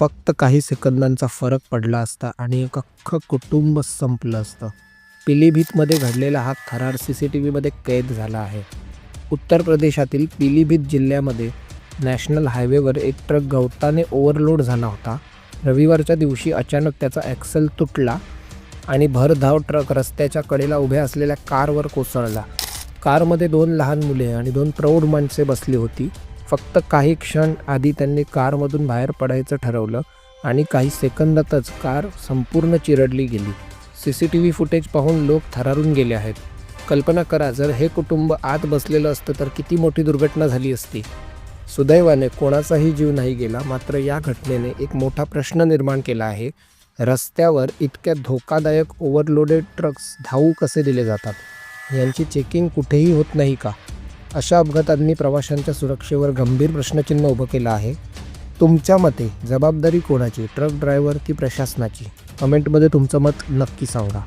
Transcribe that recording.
फक्त काही सेकंदांचा फरक पडला असता आणि एक अख्खं कुटुंब संपलं असतं. पिलीभीतमध्ये घडलेला हा थरार सी सी टी व्हीमध्ये कैद झाला आहे. उत्तर प्रदेशातील पिलीभीत जिल्ह्यामध्ये नॅशनल हायवेवर एक ट्रक गवताने ओव्हरलोड झाला होता. रविवारच्या दिवशी अचानक त्याचा ॲक्सेल तुटला आणि भरधाव ट्रक रस्त्याच्या कडेला उभ्या असलेल्या कारवर कोसळला. कारमध्ये दोन लहान मुले आणि दोन प्रौढ माणसे बसली होती. फक्त काही क्षण आधी त्यांनी कारमधून बाहेर पडायचं ठरवलं आणि काही सेकंदातच कार संपूर्ण चिरडली गेली. C C T V footage पाहून लोक थरारून गेले आहेत. कल्पना करा जर हे कुटुंब आत बसलेलं असतं तर किती मोठी दुर्घटना झाली असती. सुदैवाने कोणाचाही जीव नाही गेला मात्र या घटनेने एक मोठा प्रश्न निर्माण केला आहे. रस्त्यावर इतक्या धोकादायक ओव्हरलोडेड ट्रक्स धावू कसे दिले जातात? यांची चेकिंग कुठेही होत नाही का? अशा अपघातांनी प्रवाशांच्या सुरक्षेवर गंभीर प्रश्नचिन्ह उभं केलं आहे. तुमच्या मते जबाबदारी कोणाची? ट्रक ड्रायव्हर की प्रशासनाची? कमेंटमध्ये तुमचं मत नक्की सांगा.